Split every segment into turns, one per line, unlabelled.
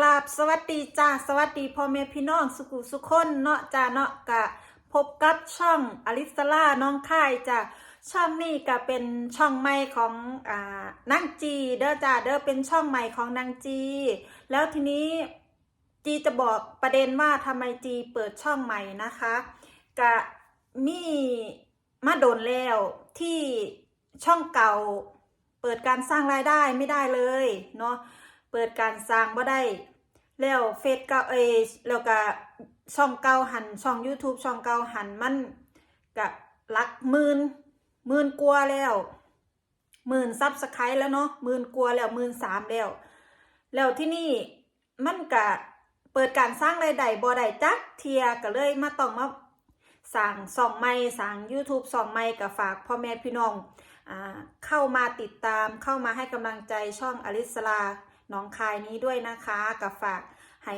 กราบสวัสดีจ้าสวัสดีพ่อแม่พี่น้องสุขุสุขคนเนาะจ้าเนาะกะพบกับช่องอลิสลาน้องค่ายจ้าช่องนี้ก็เป็นช่องใหม่ของอ่านางจีเด้อจ้าเด้อเป็นช่องใหม่ของนางจี แล้วทีนี้จีจะบอกประเด็นว่าทำไมจีเปิดช่องใหม่นะคะกะมีมาโดนแล้วที่ช่องเก่า เปิดการสร้างรายได้ไม่ได้เลยเนาะ เปิดการสร้างบ่ได้ แล้วเฟซเก่าเอแล้วก็ช่องเก่าหันช่อง YouTube ช่องเก่าหันมันก็หลักหมื่นหมื่นกว่าแล้วหมื่นซับสไครต์แล้วเนาะหมื่นกว่าแล้วหมื่นสามแล้ว แล้วที่นี่มันก็เปิดการสร้างรายได้บ่ได้จักเทียก็เลยมาต้องมาสั่งส่องไม่สั่ง YouTube ส่องไม่กับฝากพ่อแม่พี่น้องอเข้ามาติดตามเข้ามาให้กำลังใจช่องอลิสลา น้องคายนี้ด้วยนะคะกับฝากให้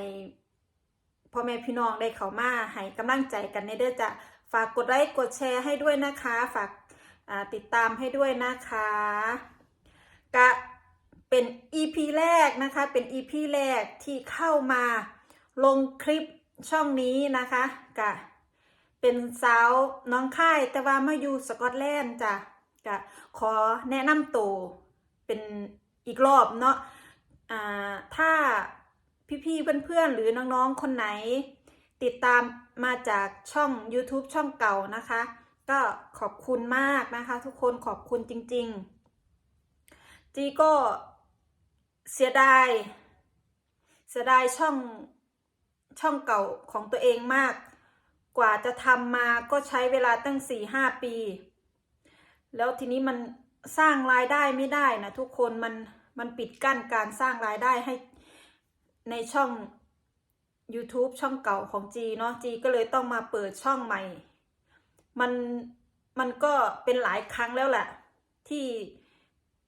พ่อแม่พี่น้องได้เข้ามาให้กำลังใจกันในเด้อจะฝากกดไลค์กดแชร์ให้ด้วยนะคะ ฝากติดตามให้ด้วยนะคะกะเป็น EP แรกนะคะ เป็น EP แรกที่เข้ามาลงคลิปช่องนี้นะคะกะเป็นสาวน้องค่ายแต่ว่ามาอยู่สกอตแลนด์จ้ะก็ขอแนะนำตัวเป็นอีกรอบเนาะ ถ้าพี่ๆเพื่อนๆหรือน้องๆคนไหน ติดตามมาจากช่อง YouTube ช่องเก่านะคะ ก็ขอบคุณมากนะคะทุกคนขอบคุณจริง ๆ จีก็เสียดาย เสียดายช่องช่องเก่าของตัวเองมาก กว่าจะทำมาก็ใช้เวลาตั้ง4-5ปี แล้วทีนี้มันสร้างรายได้ไม่ได้นะทุกคนมัน มันปิดกั้นการสร้างรายได้ให้ในช่อง YouTube ช่องเก่าของจีเนาะจีก็เลยต้องมาเปิดช่องใหม่ มันมันก็เป็นหลายครั้งแล้วแหละที่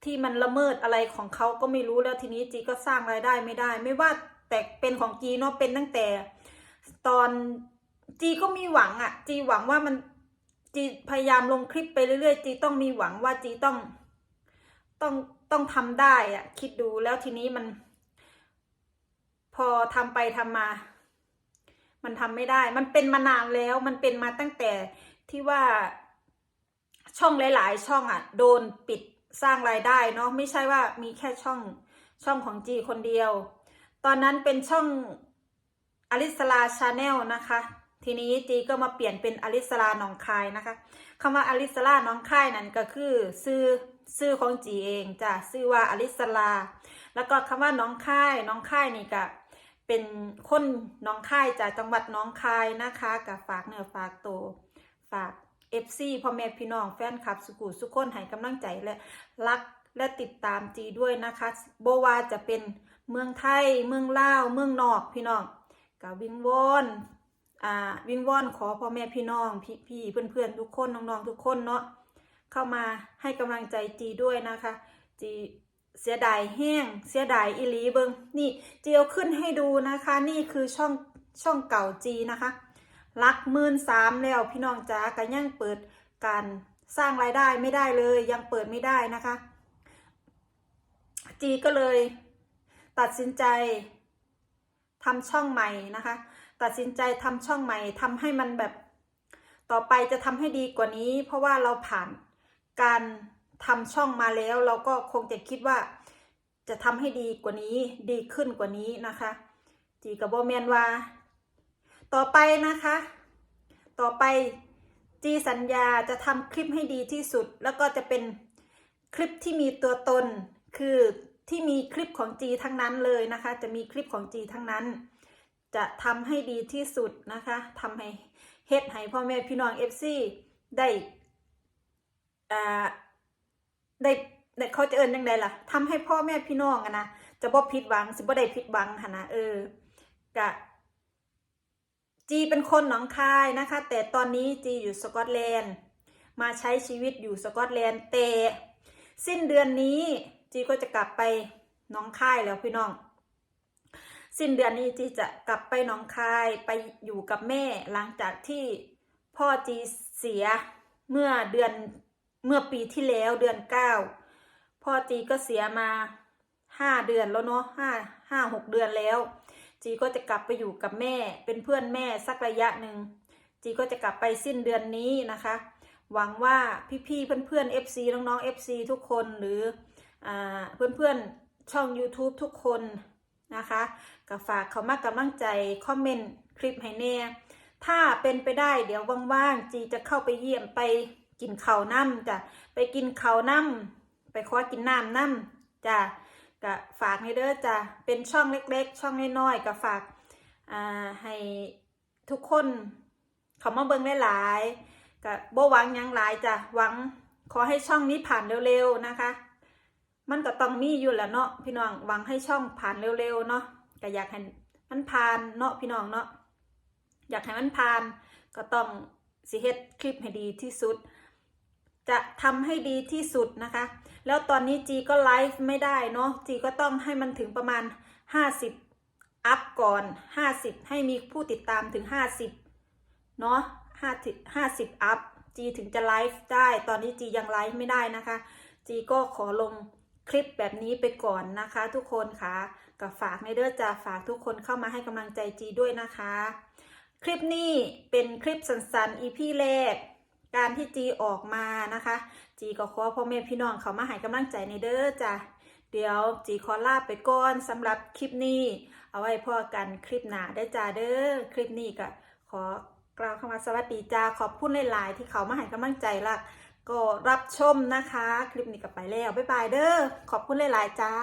ที่มันละเมิดอะไรของเขาก็ไม่รู้แล้วทีนี้จีก็สร้างรายได้ไม่ได้ ไม่ว่าแต่เป็นของจีเนาะเป็นตั้งแต่ ตอนจีก็มีหวังอะจีหวังว่ามันจีพยายามลงคลิปไปเรื่อยๆ จีต้องมีหวังว่าจีต้องต้อง ต้องทำได้อะคิดดูแล้วทีนี้มัน พอทำไปทำมา มันทำไม่ได้ มันเป็นมานานแล้วมันเป็นมาตั้งแต่ที่ว่าช่องหลาย ๆ ช่องอะโดนปิดสร้างรายได้เนาะไม่ใช่ว่ามีแค่ช่องช่องของจีคนเดียว ตอนนั้นเป็นช่องอลิสลาชาแนลนะคะ ทีนี้จีก็มาเปลี่ยนเป็นอลิสลาหนองคายนะคะคำว่าอลิสลาหนองคายนั่นก็คือชื่อ ชื่อของจีเองจ้ะชื่อว่าอลิสลา แล้วก็คำว่าน้องค่ายน้องค่ายนี่ก็เป็นคนน้องค่ายจากจังหวัดน้องคายนะคะกับฝากเนื้อฝากตัวฝากเอฟซีพ่อแม่พี่น้องแฟนคลับสุกุสุขคนให้กำลังใจและรักและติดตามจีด้วยนะคะโบว่าจะเป็นเมืองไทยเมืองลาวเมืองนอกพี่น้องกับวิงวอนอ่าวิงวอนขอพ่อแม่พี่น้องพี่พี่เพื่อนเพื่อนทุกคนน้องๆทุกคนเนาะ เข้ามาให้กำลังใจจีด้วยนะคะ จีเสียดายแห้ง เสียดายอีลีเบิงนี่จีเอาขึ้นให้ดูนะคะ นี่คือช่องช่องเก่าจีนะคะลักมื่นสามแล้วพี่น้องจ๋ากันยังเปิดการสร้างรายได้ไม่ได้เลย ยังเปิดไม่ได้นะคะ จีก็เลยตัดสินใจทำช่องใหม่นะคะ ตัดสินใจทำช่องใหม่ทำให้มันแบบต่อไปจะทำให้ดีกว่านี้ เพราะว่าเราผ่าน การทำช่องมาแล้ว เราก็คงจะคิดว่า จะทำให้ดีกว่านี้ดีขึ้นกว่านี้นะคะ จีกับโบแมนว่า ต่อไปนะคะ ต่อไปจีสัญญาจะทำคลิปให้ดีที่สุด แล้วก็จะเป็นคลิปที่มีตัวตน คือที่มีคลิปของจีทั้งนั้นเลยนะคะ จะมีคลิปของจีทั้งนั้น จะทำให้ดีที่สุดนะคะทำให้เฮ็ดให้พ่อแม่พี่น้องเอฟซีได้ อ่าได้ได้เขาจะเอินยังไงล่ะทำให้พ่อแม่พี่น้องอะนะจะบ่ผิดหวังสิบ่ได้ผิดหวังหนนะเออกะจีเป็นคนหนองคายนะคะ แต่ตอนนี้จีอยู่สกอตแลนด์ มาใช้ชีวิตอยู่สกอตแลนด์แต่สิ้นเดือนนี้จีก็จะกลับไปหนองคายแล้วพี่น้อง สิ้นเดือนนี้จีจะกลับไปหนองคายไปอยู่กับแม่หลังจากที่พ่อจีเสียเมื่อเดือน เมื่อปีที่แล้วเดือนเก้าพ่อจีก็เสียมาห้าเดือนแล้วเนาะห้าห้าหกเดือนแล้ว จีก็จะกลับไปอยู่กับแม่ เป็นเพื่อนแม่สักระยะหนึ่งจีก็จะกลับไปสิ้นเดือนนี้นะคะ หวังว่าพี่ๆเพื่อนๆ FC น้องๆ FC ทุกคนหรืออเพื่อนๆช่อง YouTube ทุกคนนะคะก็ฝากเขามากำลังใจคอมเมนต์คลิปให้แน่ ถ้าเป็นไปได้เดี๋ยวว่างๆ จีจะเข้าไปเยี่ยมไป กินข้าวน้ำจ้ะไปกินข้าวน้ำไปขอกินน้ำน้ำจ้ะก็ฝากในเด้อจ้ะเป็นช่องเล็ก ๆ ช่องน้อยๆก็ฝากอ่าให้ทุกคนเขามาเบิ่งหลายๆก็บ่หวังยังหลายจ้ะหวังขอให้ช่องนี้ผ่านเร็วๆนะคะ มันก็ต้องมีอยู่แหละเนาะพี่น้องหวังให้ช่องผ่านเร็วๆเนาะก็อยากให้มันผ่านเนาะพี่น้องเนาะอยากให้มันผ่านก็ต้องสิเฮ็ดคลิปให้ดีที่สุด จะทำให้ดีที่สุดนะคะ แล้วตอนนี้จีก็ไลฟ์ไม่ได้เนาะจีก็ต้องให้มันถึงประมาณ 50 อัพก่อน 50 ให้มีผู้ติดตามถึง 50 เนาะ50 50 อัพจีถึงจะไลฟ์ได้ ตอนนี้จียังไลฟ์ไม่ได้นะคะ จีก็ขอลงคลิปแบบนี้ไปก่อนนะคะ ทุกคนค่ะกับฝากในเด้อจะฝากทุกคนเข้ามาให้กำลังใจจีด้วยนะคะ คลิปนี้เป็นคลิปสั้นๆ EP แรก การที่จีออกมานะคะ จีก็ขอพ่อแม่พี่น้องเขามาให้กำลังใจในเด้อจ้ะเดี๋ยวจีขอลาไปก่อนสำหรับคลิปนี้ เอาไว้พ่อกันคลิปหน้าได้จ้าเด้อคลิปนี้ก็ขอกล่าวคำว่าสวัสดีจ้าขอบคุณหลาย ๆ ที่เขามาให้กำลังใจละก็รับชมนะคะ คลิปนี้ก็ไปแล้วบ๊ายบายเด้อขอบคุณหลาย ๆ จ้า